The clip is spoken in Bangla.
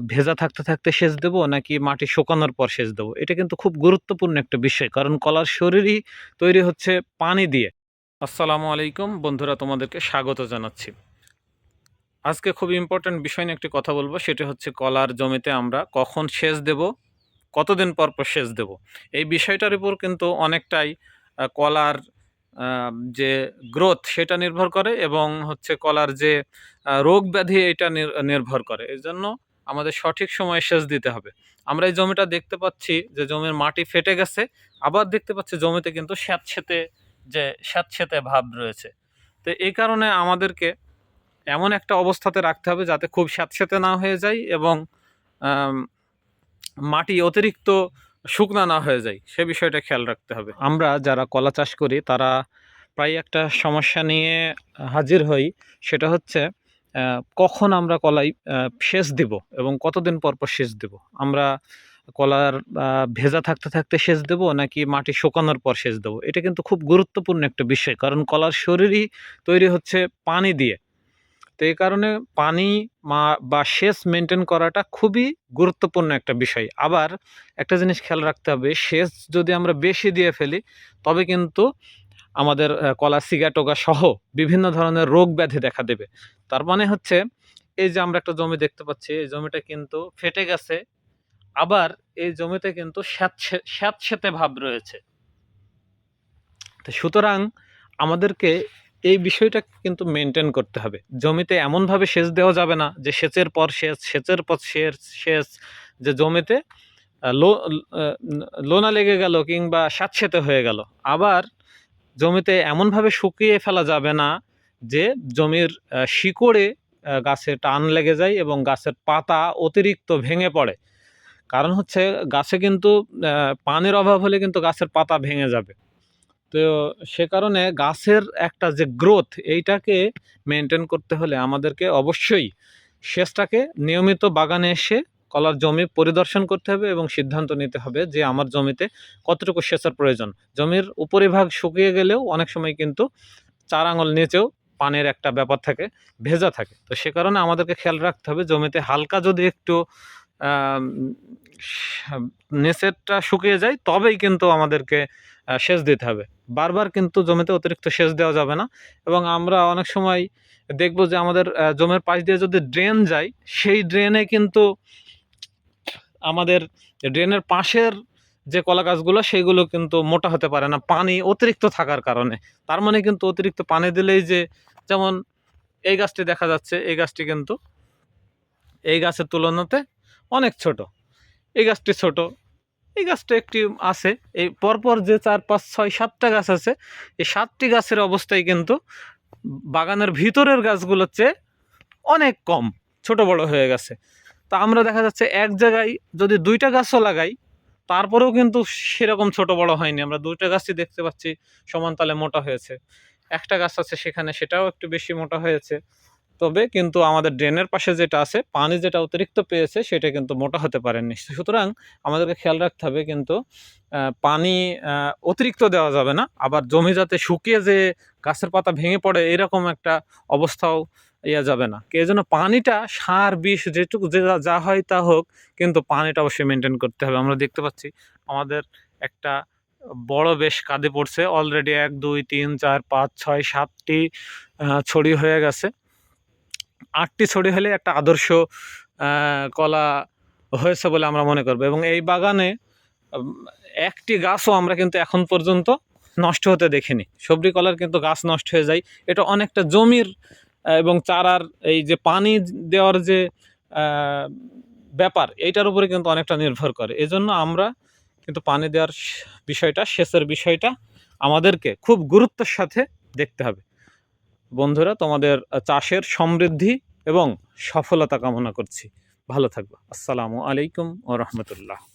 ভেজা থাকতে থাকতে সেচ দেবো নাকি মাটি শুকানোর পর সেচ দেবো? এটা কিন্তু খুব গুরুত্বপূর্ণ একটা বিষয়, কারণ কলার শরীরই তৈরি হচ্ছে পানি দিয়ে। আসসালামু আলাইকুম, বন্ধুরা তোমাদেরকে স্বাগত জানাচ্ছি। আজকে খুব ইম্পর্ট্যান্ট বিষয় নিয়ে একটি কথা বলব, সেটা হচ্ছে কলার জমিতে আমরা কখন সেচ দেব, কতদিন পর পর সেচ দেব? এই বিষয়টার উপর কিন্তু অনেকটাই কলার যে গ্রোথ সেটা নির্ভর করে এবং হচ্ছে কলার যে রোগ ব্যাধি এটা নির- নির্ভর করে। এই জন্য আমাদের সঠিক সময়ে সেচ দিতে হবে। আমরা এই জমিটা দেখতে পাচ্ছি যে জমির মাটি ফেটে গেছে, আবার দেখতে পাচ্ছি জমিতে কিন্তু স্যাঁতসেতে যে স্যাঁতসেতে ভাব রয়েছে। তো এই কারণে আমাদেরকে এমন একটা অবস্থাতে রাখতে হবে যাতে খুব স্যাঁতসেতে না হয়ে যায় এবং মাটি অতিরিক্ত শুকনা না হয়ে যায়। সে বিষয়টা খেয়াল রাখতে হবে। আমরা যারা কলা চাষ করি, তারা প্রায় একটা সমস্যা নিয়ে হাজির হই, সেটা হচ্ছে কখন আমরা কলাই সেচ দিব এবং কতদিন পর পর সেচ দিব? আমরা কলার ভেজা থাকতে থাকতে সেচ দেব নাকি মাটি শুকানোর পর সেচ দেবো? এটা কিন্তু খুব গুরুত্বপূর্ণ একটা বিষয়, কারণ কলার শরীরই তৈরি হচ্ছে পানি দিয়ে। তো এই কারণে পানি মা, বা সেচ মেনটেন করাটা খুবই গুরুত্বপূর্ণ একটা বিষয়। আবার একটা জিনিস খেয়াল রাখতে হবে, সেচ যদি আমরা বেশি দিয়ে ফেলি, তবে কিন্তু আমাদের কলা সিগাটোগা সহ বিভিন্ন ধরনের রোগ ব্যাধি দেখা দেবে। তার মানে হচ্ছে, এই যে আমরা একটা জমি দেখতে পাচ্ছি, এই জমিটা কিন্তু ফেটে গেছে, আবার এই জমিতে কিন্তু স্যাঁতসে- স্যাঁতসেতে ভাব রয়েছে। তো সুতরাং আমাদেরকে এই বিষয়টা কিন্তু মেনটেন করতে হবে। জমিতে এমনভাবে সেচ দেওয়া যাবে না যে সেচের পর সেচ, সেচের পর সেচ সেচ, যে জমিতে লো লোনা লেগে গেল কিংবা স্যাঁতসেতে হয়ে গেল। আবার জমিতে এমনভাবে শুকিয়ে ফেলা যাবে না যে জমির শিকড়ে গাছে টান লেগে যায় এবং গাছের পাতা অতিরিক্ত ভেঙে পড়ে। কারণ হচ্ছে গাছে কিন্তু পানির অভাব হলে কিন্তু গাছের পাতা ভেঙে যাবে। তো সে কারণে গাছের একটা যে গ্রোথ, এইটাকে মেনটেন করতে হলে আমাদেরকে অবশ্যই সেচটাকে নিয়মিত বাগানে এসে কলার জমি পরিদর্শন করতে হবে এবং সিদ্ধান্ত নিতে হবে যে আমার জমিতে কতটুকু সেচের প্রয়োজন। জমির উপরিভাগ শুকিয়ে গেলেও অনেক সময় কিন্তু চার আঙুল নিচেও পানের একটা ব্যাপার থাকে, ভেজা থাকে। তো সে কারণে আমাদেরকে খেয়াল রাখতে হবে জমিতে হালকা যদি একটু নিচেরটা শুকিয়ে যায় তবেই কিন্তু আমাদেরকে সেচ দিতে হবে। বারবার কিন্তু জমিতে অতিরিক্ত সেচ দেওয়া যাবে না এবং আমরা অনেক সময় দেখব যে আমাদের জমির পাশ দিয়ে যদি ড্রেন যায়, সেই ড্রেনে কিন্তু আমাদের ড্রেনের পাশের যে কলা গাছগুলো সেইগুলো কিন্তু মোটা হতে পারে না। পানি অতিরিক্ত থাকার কারণে। তার মানে কিন্তু অতিরিক্ত পানি দিলেই যে, যেমন এই গাছটি দেখা যাচ্ছে, এই গাছটি কিন্তু এই গাছের তুলনাতে অনেক ছোট। এই গাছটি ছোট। এই গাছটা একটি আছে। এই পরপর যে চার, পাঁচ, ছয়, সাতটা গাছ আছে, এই সাতটি গাছের অবস্থায় কিন্তু বাগানের ভিতরের গাছগুলোর চেয়ে অনেক কম, ছোট বড় হয়ে গেছে। তা আমরা দেখা যাচ্ছে এক জায়গায় যদি দুইটা গাছও লাগাই, তারপরেও কিন্তু সেরকম ছোট বড় হয়নি। আমরা দুইটা গাছই দেখতে পাচ্ছি, সমান তালে মোটা হয়েছে। একটা গাছ আছে সেখানে, সেটাও একটু বেশি মোটা হয়েছে। তবে কিন্তু আমাদের ড্রেনের পাশে যেটা আছে, পানি যেটা অতিরিক্ত পেয়েছে, সেটা কিন্তু মোটা হতে পারেনি। সুতরাং আমাদেরকে খেয়াল রাখতে হবে কিন্তু পানি অতিরিক্ত দেওয়া যাবে না। আবার জমি যাতে শুকিয়ে যে গাছের পাতা ভেঙে পড়ে, এরকম একটা অবস্থাও ইয়া যাবে না। এই জন্য পানিটা সার, বিষ যেটুকু যে যা- হয় তা হোক, কিন্তু পানিটা অবশ্যই মেনটেন করতে হবে। আমরা দেখতে পাচ্ছি, আমাদের একটা বড় বেশ কাঁদে পড়ছে। অলরেডি এক, দুই, তিন, চার, পাঁচ, ছয়, সাতটি ছড়ি হয়ে গেছে। আটটি ছড়ি হলে একটা আদর্শ কলা হয়েছে বলে আমরা মনে করব। এবং এই বাগানে একটি গাছও আমরা কিন্তু এখন পর্যন্ত নষ্ট হতে দেখিনি। সবরি কলার কিন্তু গাছ নষ্ট হয়ে যায়। এটা অনেকটা জমির এবং চারার এই যে পানি দেওয়ার যে ব্যাপার, এইটার উপরে কিন্তু অনেকটা নির্ভর করে। এজন্য আমরা কিন্তু পানি দেওয়ার বিষয়টা, সেচের বিষয়টা আমাদেরকে খুব গুরুত্বের সাথে দেখতে হবে। বন্ধুরা, তোমাদের চাষের সমৃদ্ধি এবং সফলতা কামনা করছি। ভালো থাকবে। আসসালামু আলাইকুম ও রহমতুল্লাহ।